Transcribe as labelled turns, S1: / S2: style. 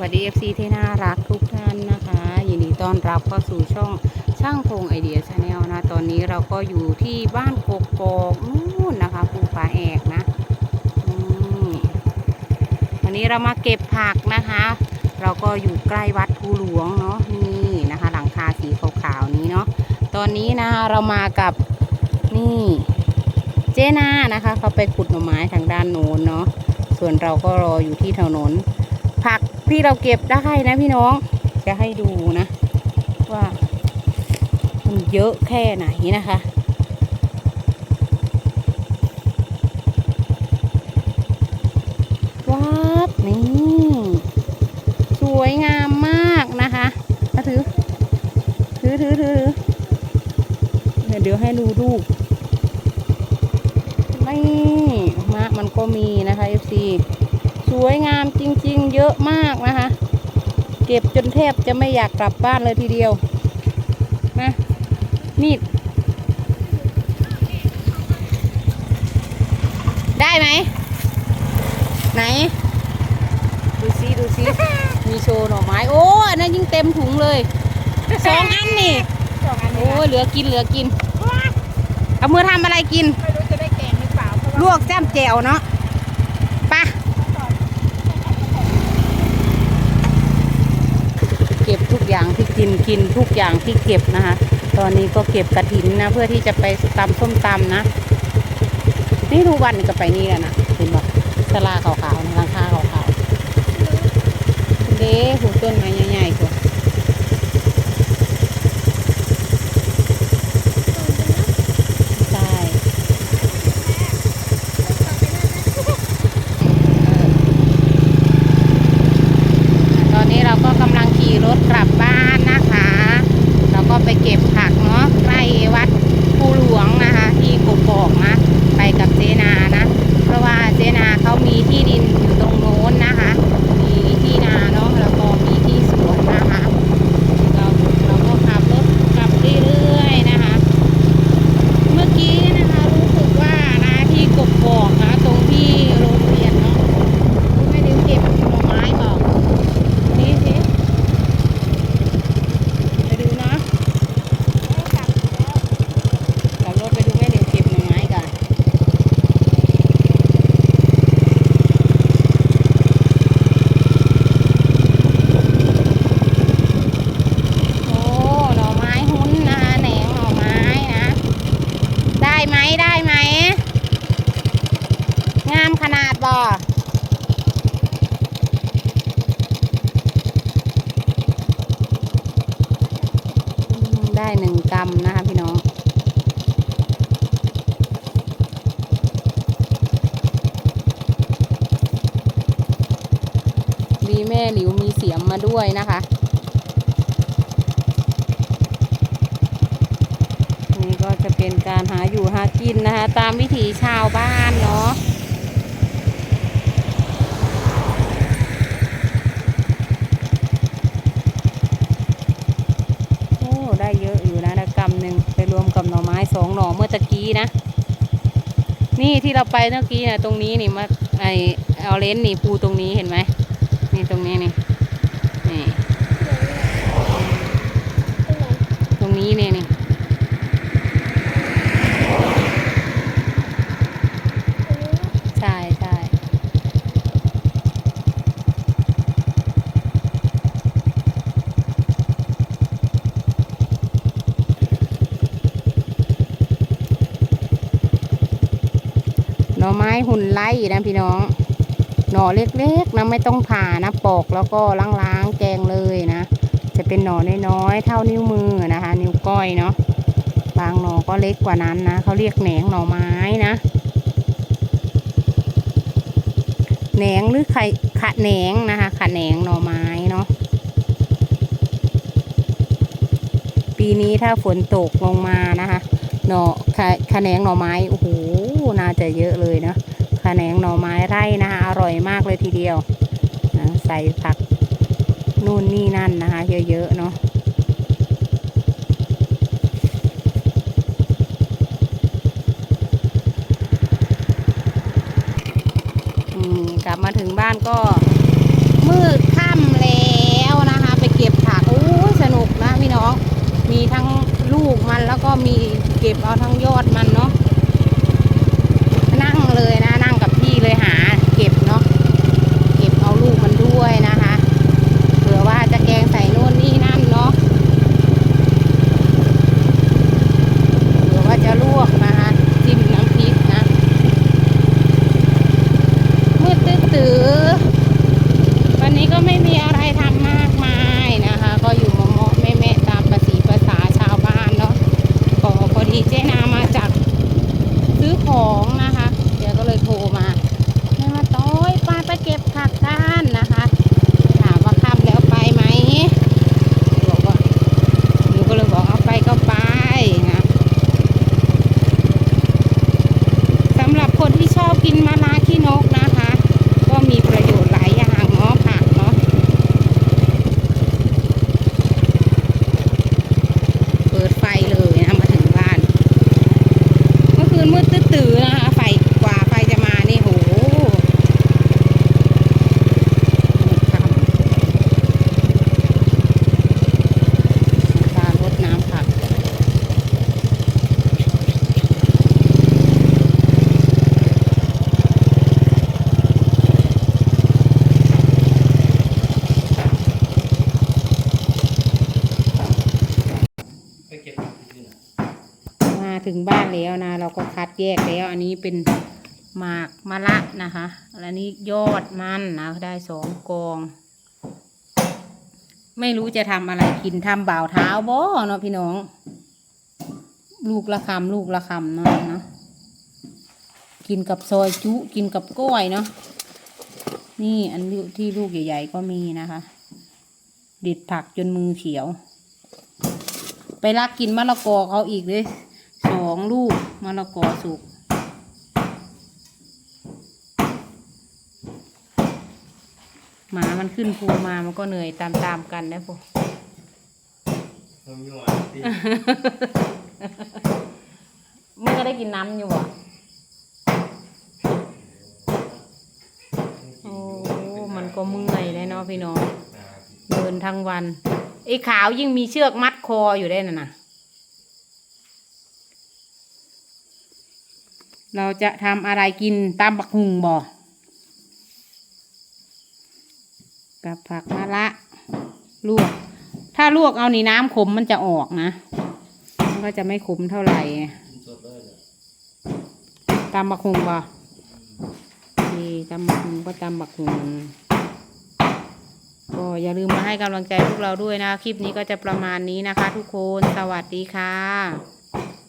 S1: วัสดี FC ที่น่ารักทุกท่านนะคะ ยินดีต้อนรับเข้าสู่ช่องช่างพงไอเดียชาแนลนะ ตอนนี้เราก็อยู่ที่บ้านกกอกนู่นนะคะภูผาแอกนะวันนี้เรามาเก็บผักนะคะ เราก็อยู่ใกล้วัดภูหลวงเนาะนี่นะคะ หลังคาสีขาวๆนี้เนาะตอนนี้นะคะเรามากับนี่เจนานะคะเขาไปขุดหน่อไม้ทางด้านโน้นเนาะส่วนเราก็รออยู่ที่ถนนผัก ที่เราเก็บได้นะพี่น้อง จะให้ดูนะ ว่ามันเยอะแค่ไหนนะคะ ว้าวนี่ สวยงามมากนะคะมาถือ ถือถือถือเดี๋ยวให้ดูลูนี่มะมันก็มีนะคะ FC สวยงามจริง ๆ เยอะมากนะคะ เก็บจนแทบจะไม่อยากกลับบ้านเลยทีเดียวนะมีดได้ไหม ไหน ดูซิดูซิมีโชว์หน่อไม้โอ้อันนั้นยิ่งเต็มถุงเลยสองอันนี่
S2: สองอัน
S1: โอ้ยเหลือกินเหลือกิน เอามือทำอะไรกิน
S2: ไม่รู้จะได้แกงหรือเปล่าเพราะ
S1: ล
S2: ว่าว
S1: กจ้ำแจ่วเนาะไปะเก็บทุก อย่างที่กินกินทุกอย่างที่เก็บนะคะ ตอนนี้ก็เก็บกระถินนะเพื่อที่จะไปตำส้มตำนะ นี่ดูวันก็ไปนี่แล้วนะเห็นบอกสลาขาวๆนะราคาขาวๆเด้หูต้นไม้ใหญ่ๆตัวใช่ ตอนนี้เราก็กำลังขี่รถกลับบ้านนะคะ เราก็ ไปเก็บผักเนาะใกล้วัดภูหลวงนะคะ ที่กกอกนะ ไปกับเจนานะ เพราะว่าเจนาเขามีที่ดินอยู่ตรงโน้นนะคะ มีที่นาเนาะแล้วก็มีที่สวนนะคะ เราเราก็ขับรถกลับเรื่อยๆนะคะ เมื่อกี้นะคะรู้สึกว่านะที่กกอกนะตรงที่โรงเรียนเนาะไม่ได้เก็บหน่อไม้บอก นี่สิไปดูนะขับรถไปดูแม่เดี๋ยวเก็บหน่อไม้กันโอ้หน่อไม้หุ้นนะคะแหนงหน่อไม้นะ ได้ไหมได้ไหม งามขนาดบ่ อืม ได้หนึ่งกรัมนะคะพี่น้อง มีแม่หลิวมีเสียมมาด้วยนะคะ นี่ก็จะเป็นการหาอยู่หากินนะคะ ตามวิถีชาวบ้านเนาะ โอ้ ได้เยอะอยู่นะนะกำหนึ่งไปรวมกับหน่ อไม้สองหน่อเมื่อตะกี้นะ นี่ที่เราไปเมื่อกี้นะตรงนี้นี่มาไอเอาเลนนี่ปูตรงนี้เห็นไหมนี่ตรงนี้นี่ตรงนี้เนี่ยนี่ใช่ใช่หน่อไม้หุ่นไล่นะพี่น้อง หน่อเล็กๆนะไม่ต้องผ่านะปอกแล้วก็ล้างๆแกงเลยนะ จะเป็นหน่อน้อยๆเท่านิ้วมือนะคะ นิ้วก้อยเนาะบางหน่อก็เล็กกว่านั้นนะเขาเรียกแหนงหน่อไม้นะแหนงหรือไข่ขะแหนงนะคะขะแหนงหน่อไม้เนาะปีนี้ถ้าฝนตกลงมานะคะหน่อขะขะแหนงหน่อไม้โอ้โห น่าจะเยอะเลยเนาะขแขนงหน่อไม้ไร่นะคะอร่อยมากเลยทีเดียวนะใส่ผักนู่นนี่นั่นนะคะ เยอะๆเนาะกลับมาถึงบ้านก็มืดค่ำแล้วนะคะ ไปเก็บผักโอ้สนุกนะพี่น้อง มีทั้งลูกมันแล้วก็มีเก็บเอาทั้งยอดมันเนาะ เลยนะ นั่งกับพี่เลยหา เก็บเนาะเก็บเอาลูกมันด้วยนะคะเผื่อว่าจะแกงใส่นู่นนี่นั่นเนาะเผื่อว่าจะลวกนะคะจิ้มน้ำพริกนะมืดตื้อๆวันนี้ก็ไม่มีอะไรทำมากมายนะคะ ก็อยู่มอมๆแม่ๆตามภาษีภาษาชาวบ้านเนาะก็พอดีเจนามาจากซื้อของนะคะ เดี๋ยวก็เลยโทรมาแม่มาต้อยไปไปเก็บผักกันนะคะ ถามว่าค่ำแล้วไปไหมบอกว่าหนูก็เลยบอกเอาไปก็ไปนะสำหรับคนที่ชอบกินมะระขี้นกนะคะ ก็มีประโยชน์หลายอย่างเนาะผักเนาะ เปิดไฟเลยนะมาถึงบ้าน เมื่อคืนมืดตื้อๆนะคะ ไฟกว่าไฟจะมานี่โหมืดค่ำการรดน้ำผัก
S3: ไปเก็บที่ไหน
S1: มา ถึงบ้านแล้วนะ เราก็คัดแยกแล้ว อันนี้เป็นหมากมะละนะคะอันนี้ยอดมันนะได้สองกอง ไม่รู้จะทำอะไรกินทำบ่าวเท้าบ่เนาะพี่น้อง ลูกละคำลูกละคำเนาะนะกินกับซอยจุกินกับกล้วยเนาะนี่อันที่ลูกใหญ่ๆก็มีนะคะดิดผักจนมือเขียว ไปลักกินมะละกอเขาอีกเลย มะละกอสุก หมามันขึ้นภูมามันก็เหนื่อยตามๆกันนะพวก
S3: มันมีหวานตี
S1: มึงก็ได้กินน้ำอยู่อะโอ้ มันก็เมื่อยเลยเนาะพี่น้อง เดินทั้งวัน ไอ้ขาวยิ่งมีเชือกมัดคออยู่ได้น่ะนะ เราจะทำอะไรกินตามบักหุงบ่กับผักมะละลวก ถ้าลวกเอานี่น้ำขมมันจะออกนะ มันก็จะไม่ขมเท่าไหร่
S3: กินสดเลยเนี่ย
S1: ตำบักหุงบ่นี่ตำบักหุงก็ตำบักหุงก็อย่าลืมมาให้กำลังใจพวกเราด้วยนะ คลิปนี้ก็จะประมาณนี้นะคะทุกคน สวัสดีค่ะ